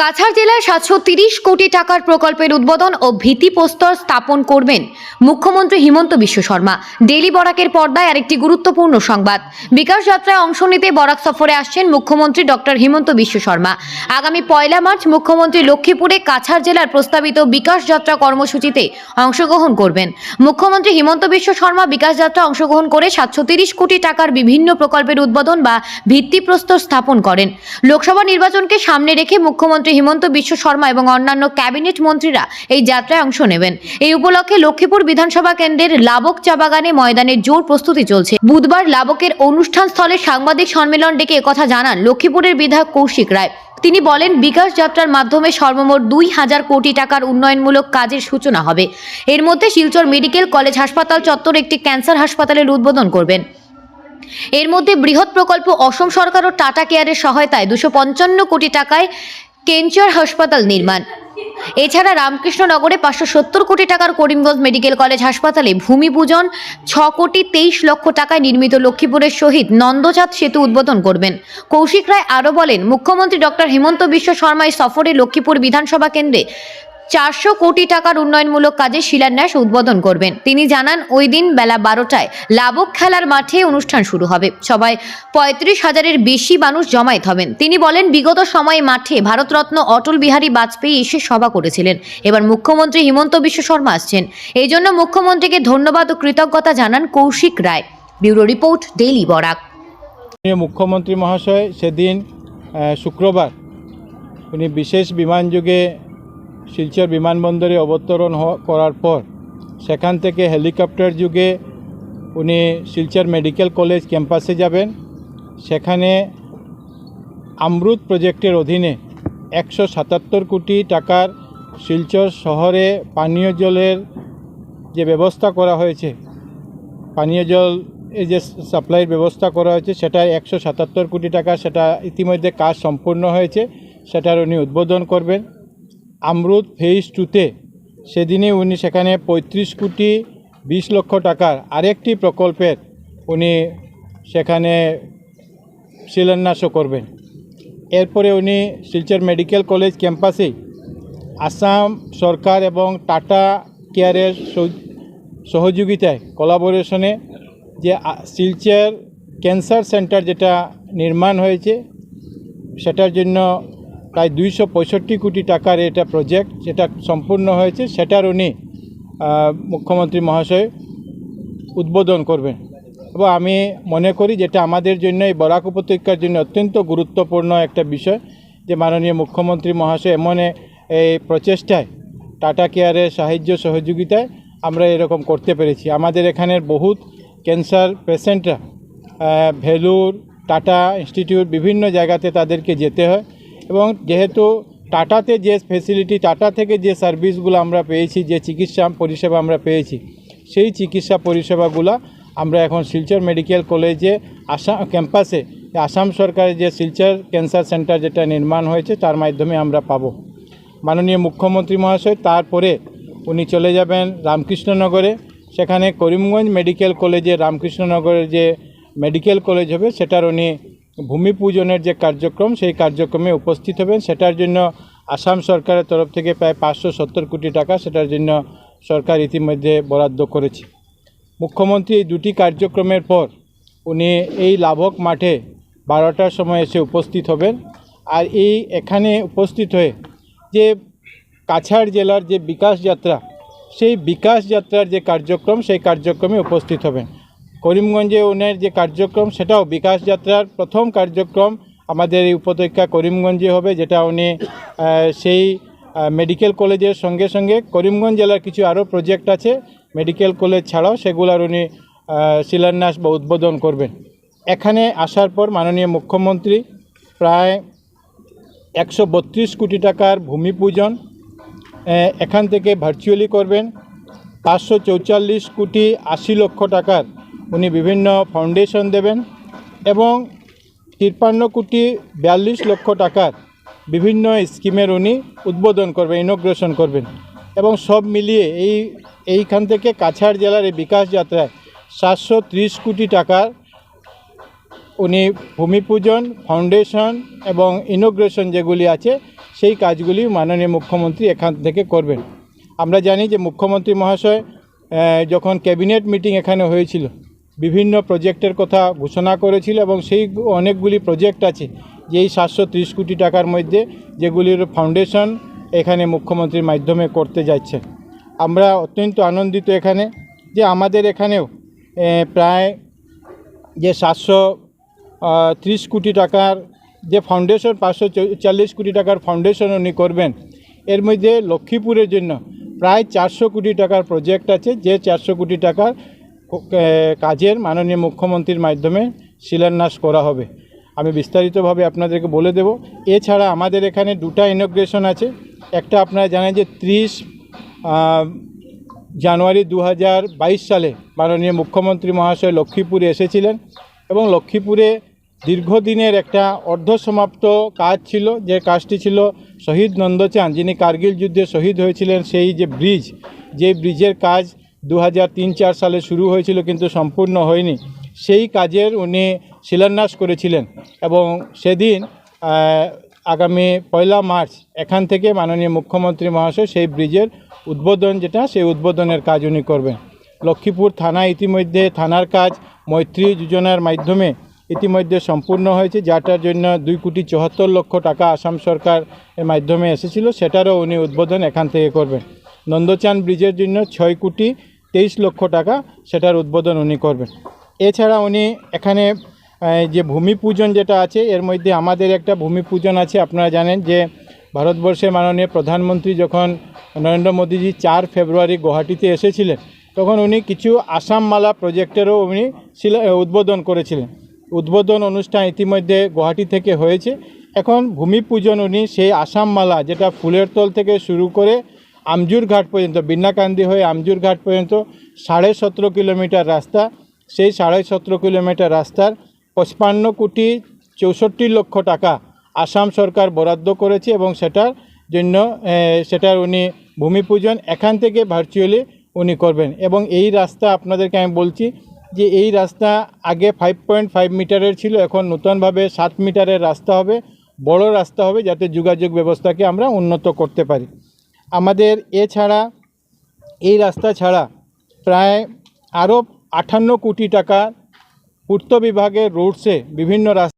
কাছাড় জেলায় সাতশো তিরিশ কোটি টাকার প্রকল্পের উদ্বোধন ও ভিত্তিপ্রস্তর স্থাপন করবেন মুখ্যমন্ত্রী হিমন্ত বিশ্ব শর্মা। ডেলি বরাকের পর্দায় আরেকটি গুরুত্বপূর্ণ সংবাদ। বিকাশ যাত্রায় অংশ নিতে বরাক সফরে আসছেন মুখ্যমন্ত্রী ডক্টর হিমন্ত বিশ্ব শর্মা। আগামী পয়লা মার্চ মুখ্যমন্ত্রী লক্ষ্মীপুরে কাছাড় জেলার প্রস্তাবিত বিকাশ যাত্রা কর্মসূচিতে অংশগ্রহণ করবেন। মুখ্যমন্ত্রী হিমন্ত বিশ্ব শর্মা বিকাশ যাত্রা অংশগ্রহণ করে সাতশো তিরিশ কোটি টাকার বিভিন্ন প্রকল্পের উদ্বোধন বা ভিত্তিপ্রস্তর স্থাপন করেন। লোকসভা নির্বাচনকে সামনে রেখে মুখ্যমন্ত্রী হিমন্ত বিশ্ব শর্মা এবং অন্যান্য ক্যাবিনেট মন্ত্রীরা এই যাত্রায় অংশ নেবেন। এই উপলক্ষে লক্ষ্মীপুর বিধানসভা কেন্দ্রের লাবক চা বাগানে ময়দানে জোর প্রস্তুতি চলছে। বুধবার লাবকের অনুষ্ঠান স্থলে সাংবাদিক সম্মেলন ডেকে একথা জানান লক্ষ্মীপুরের বিধায়ক কৌশিক রায়। তিনি বলেন, বিকাশ যাত্রার মাধ্যমে সর্বমোট দুই হাজার কোটি টাকার উন্নয়নমূলক কাজের সূচনা হবে। এর মধ্যে শিলচর মেডিকেল কলেজ হাসপাতাল চত্বর একটি ক্যান্সার হাসপাতালের উদ্বোধন করবেন। এর মধ্যে বৃহৎ প্রকল্প অসম সরকার ও টাটা কেয়ারের সহায়তায় দুশো কোটি টাকায় কেঞ্চর হাসপাতাল নির্মাণ। এছাড়া রামকৃষ্ণনগরে পাঁচশো সত্তর কোটি টাকার করিমগঞ্জ মেডিকেল কলেজ হাসপাতালে ভূমি পূজন, ছ কোটি তেইশ লক্ষ টাকায় নির্মিত লক্ষ্মীপুরের শহীদ নন্দচাঁদ সেতু উদ্বোধন করবেন। কৌশিক রায় আরও বলেন, মুখ্যমন্ত্রী ডক্টর হিমন্ত বিশ্ব শর্মায় সফরে লক্ষ্মীপুর বিধানসভা কেন্দ্রে চারশো কোটি টাকার উন্নয়নমূলক কাজে শিলান্যাস উদ্বোধন করবেন। তিনি জানান, ওই দিন বেলা বারোটায় লাবক খেলার মাঠে অনুষ্ঠান শুরু হবে। সবাই পঁয়ত্রিশ হাজারের বেশি মানুষ জমায়েত হবেন। তিনি বলেন, বিগত সময়ে মাঠে ভারতরত্ন অটল বিহারী বাজপেয়ী এসে সভা করেছিলেন। এবার মুখ্যমন্ত্রী হিমন্ত বিশ্ব শর্মা আসছেন। এই জন্য মুখ্যমন্ত্রীকে ধন্যবাদ ও কৃতজ্ঞতা জানান Kaushik Roy. Bureau report, daily Barak. মুখ্যমন্ত্রী মহাশয়, সেদিন শুক্রবার উনি বিশেষ বিমানযোগে শিলচর বিমানবন্দরে অবতরণ করার পর, সেখান থেকে হেলিকপ্টার যুগে উনি শিলচর মেডিকেল কলেজ ক্যাম্পাসে যাবেন। সেখানে আমরুত প্রজেক্টের অধীনে একশো সাতাত্তর কোটি টাকার শিলচর শহরে পানীয় জলের যে ব্যবস্থা করা হয়েছে, পানীয় জল যে সাপ্লাইয়ের ব্যবস্থা করা হয়েছে সেটা একশো সাতাত্তর কোটি টাকা সেটা ইতিমধ্যে কাজ সম্পূর্ণ হয়েছে। সেটার উনি উদ্বোধন করবেন। আমরুদ ফেজ টুতে সেদিনে উনি সেখানে পঁয়ত্রিশ কোটি বিশ লক্ষ টাকার আরেকটি প্রকল্পের উনি সেখানে শিলান্যাসও করবেন। এরপরে উনি শিলচর মেডিকেল কলেজ ক্যাম্পাসে আসাম সরকার এবং টাটা কেয়ারের সহযোগিতায় কোলাবোরেশনে যে শিলচর ক্যান্সার সেন্টার যেটা নির্মাণ হয়েছে, সেটার জন্য প্রায় দুইশো পঁয়ষট্টি কোটি টাকার এটা প্রজেক্ট যেটা সম্পূর্ণ হয়েছে, সেটার উনি মুখ্যমন্ত্রী মহাশয় উদ্বোধন করবেন। এবং আমি মনে করি যেটা আমাদের জন্য এই বরাক উপত্যকার জন্য অত্যন্ত গুরুত্বপূর্ণ একটা বিষয়, যে মাননীয় মুখ্যমন্ত্রী মহাশয় এমন এই প্রচেষ্টায়, টাটা কেয়ারের সাহায্য সহযোগিতায় আমরা এরকম করতে পেরেছি। আমাদের এখানের বহুত ক্যান্সার পেশেন্টরা ভেলুর, টাটা ইনস্টিটিউট বিভিন্ন জায়গাতে তাদেরকে যেতে হয়। এবং যেহেতু টাটাতে যে ফেসিলিটি টাটা থেকে যে সার্ভিসগুলো আমরা পেয়েছি, যে চিকিৎসা পরিষেবা আমরা পেয়েছি, সেই চিকিৎসা পরিষেবাগুলো আমরা এখন শিলচর মেডিকেল কলেজে আসাম ক্যাম্পাসে, আসাম সরকারের যে শিলচর ক্যান্সার সেন্টার যেটা নির্মাণ হয়েছে, তার মাধ্যমে আমরা পাবো। মাননীয় মুখ্যমন্ত্রী মহাশয়, তারপরে উনি চলে যাবেন রামকৃষ্ণনগরে। সেখানে করিমগঞ্জ মেডিকেল কলেজে, রামকৃষ্ণনগরের যে মেডিকেল কলেজ হবে, সেটার উনি ভূমি পূজনের যে কার্যক্রম, সেই কার্যক্রমে উপস্থিত হবেন। সেটার জন্য আসাম সরকারের তরফ থেকে প্রায় পাঁচশো সত্তর কোটি টাকা সেটার জন্য সরকার ইতিমধ্যে বরাদ্দ করেছে। মুখ্যমন্ত্রী এই দুটি কার্যক্রমের পর উনি এই লাভক মাঠে বারোটার সময় এসে উপস্থিত হবেন। আর এই এখানে উপস্থিত হয়ে যে কাছাড় জেলার যে বিকাশ যাত্রা, সেই বিকাশ যাত্রার যে কার্যক্রম, সেই কার্যক্রমে উপস্থিত হবেন। করিমগঞ্জে ওনার যে কার্যক্রম, সেটাও বিকাশ যাত্রার প্রথম কার্যক্রম আমাদের এই উপত্যকা করিমগঞ্জে হবে, যেটা উনি সেই মেডিকেল কলেজের সঙ্গে সঙ্গে করিমগঞ্জ জেলার কিছু আরও প্রজেক্ট আছে, মেডিকেল কলেজ ছাড়াও সেগুলার উনি শিলান্যাস বা উদ্বোধন করবেন। এখানে আসার পর মাননীয় মুখ্যমন্ত্রী প্রায় একশো বত্রিশ কোটি টাকার ভূমি পূজন এখান থেকে ভার্চুয়ালি করবেন। পাঁচশো কোটি আশি লক্ষ টাকার উনি বিভিন্ন ফাউন্ডেশন দেবেন এবং তিপ্পান্ন কোটি বিয়াল্লিশ লক্ষ টাকার বিভিন্ন স্কিমের উনি উদ্বোধন করবেন ইনোগ্রেশন করবেন এবং সব মিলিয়ে এই, এইখান থেকে কাছাড় জেলার এই বিকাশ যাত্রায় সাতশো ত্রিশ কোটি টাকার উনি ভূমি পূজন ফাউন্ডেশন এবং ইনোগ্রেশন যেগুলি আছে, সেই কাজগুলি মাননীয় মুখ্যমন্ত্রী এখান থেকে করবেন। আমরা জানি যে মুখ্যমন্ত্রী মহাশয় যখন ক্যাবিনেট মিটিং এখানে হয়েছিল বিভিন্ন প্রজেক্টের কথা ঘোষণা করেছিল এবং সেই অনেকগুলি প্রজেক্ট আছে যে এই সাতশো কোটি টাকার মধ্যে যেগুলির ফাউন্ডেশন এখানে মুখ্যমন্ত্রীর মাধ্যমে করতে যাচ্ছে। আমরা অত্যন্ত আনন্দিত এখানে যে আমাদের এখানেও প্রায় যে সাতশো ত্রিশ কোটি টাকার যে ফাউন্ডেশন, পাঁচশো চল্লিশ কোটি টাকার ফাউন্ডেশন উনি করবেন, এর মধ্যে লক্ষ্মীপুরের জন্য প্রায় চারশো কোটি টাকার প্রজেক্ট আছে, যে চারশো কোটি টাকার কাজের মাননীয় মুখ্যমন্ত্রীর মাধ্যমে শিলান্যাস করা হবে। আমি বিস্তারিতভাবে আপনাদেরকে বলে দেব। এছাড়া আমাদের এখানে দুটা ইনোগ্রেশন আছে। একটা আপনারা জানেন যে ত্রিশ জানুয়ারি দু হাজার বাইশ সালে মাননীয় মুখ্যমন্ত্রী মহাশয় লক্ষ্মীপুরে এসেছিলেন এবং লক্ষ্মীপুরে দীর্ঘদিনের একটা অর্ধসমাপ্ত কাজ ছিল, যে কাজটি ছিল শহীদ নন্দচাঁদ যিনি কার্গিল যুদ্ধে শহীদ হয়েছিলেন, সেই যে ব্রিজ, যে ব্রিজের কাজ দু হাজার সালে শুরু হয়েছিল কিন্তু সম্পূর্ণ হয়নি। সেই কাজের উনি শিলান্যাস করেছিলেন এবং সেদিন আগামী পয়লা মার্চ এখান থেকে মাননীয় মুখ্যমন্ত্রী মহাশয় সেই ব্রিজের উদ্বোধন যেটা, সেই উদ্বোধনের কাজ উনি করবেন। লক্ষ্মীপুর থানা ইতিমধ্যে থানার কাজ, মৈত্রী যোজনার মাধ্যমে ইতিমধ্যে সম্পূর্ণ হয়েছে, যাটার জন্য দুই কোটি চুয়াত্তর লক্ষ টাকা আসাম সরকার এর মাধ্যমে এসেছিল, সেটারও উনি উদ্বোধন এখান থেকে করবেন। নন্দচান ব্রিজের জন্য ছয় কোটি তেইশ লক্ষ টাকা সেটার উদ্বোধন উনি করবেন। এছাড়া উনি এখানে যে ভূমি পূজন যেটা আছে, এর মধ্যে আমাদের একটা ভূমি পূজন আছে, আপনারা জানেন যে ভারতবর্ষের মাননীয় প্রধানমন্ত্রী যখন নরেন্দ্র মোদীজি চার ফেব্রুয়ারি গুয়াহাটিতে এসেছিলেন, তখন উনি কিছু আসামমালা প্রজেক্টেরও উনি শিলা উদ্বোধন করেছিলেন। উদ্বোধন অনুষ্ঠান ইতিমধ্যে গুয়াহাটি থেকে হয়েছে। এখন ভূমি পূজন উনি সেই আসামমালা যেটা ফুলের তল থেকে শুরু করে আমজুর ঘাট পর্যন্ত বিন্নাকান্দি হয়ে আমজুর ঘাট পর্যন্ত সাড়ে সতেরো কিলোমিটার রাস্তা। সেই সাড়ে সতেরো কিলোমিটার রাস্তার পঁচপান্ন কোটি চৌষট্টি লক্ষ টাকা আসাম সরকার বরাদ্দ করেছে এবং সেটার জন্য সেটার উনি ভূমি পূজন এখান থেকে ভার্চুয়ালি উনি করবেন। এবং এই রাস্তা আপনাদেরকে আমি বলছি যে এই রাস্তা আগে ফাইভ পয়েন্ট ফাইভ মিটারের ছিল, এখন নতুনভাবে সাত মিটারের রাস্তা হবে, বড় রাস্তা হবে যাতে যোগাযোগ ব্যবস্থাকে আমরা উন্নত করতে পারি। আমাদের এছাড়া এই রাস্তা ছাড়া প্রায় আরও আটান্ন কোটি টাকা পূর্ত বিভাগের রোডসে বিভিন্ন রাস্তা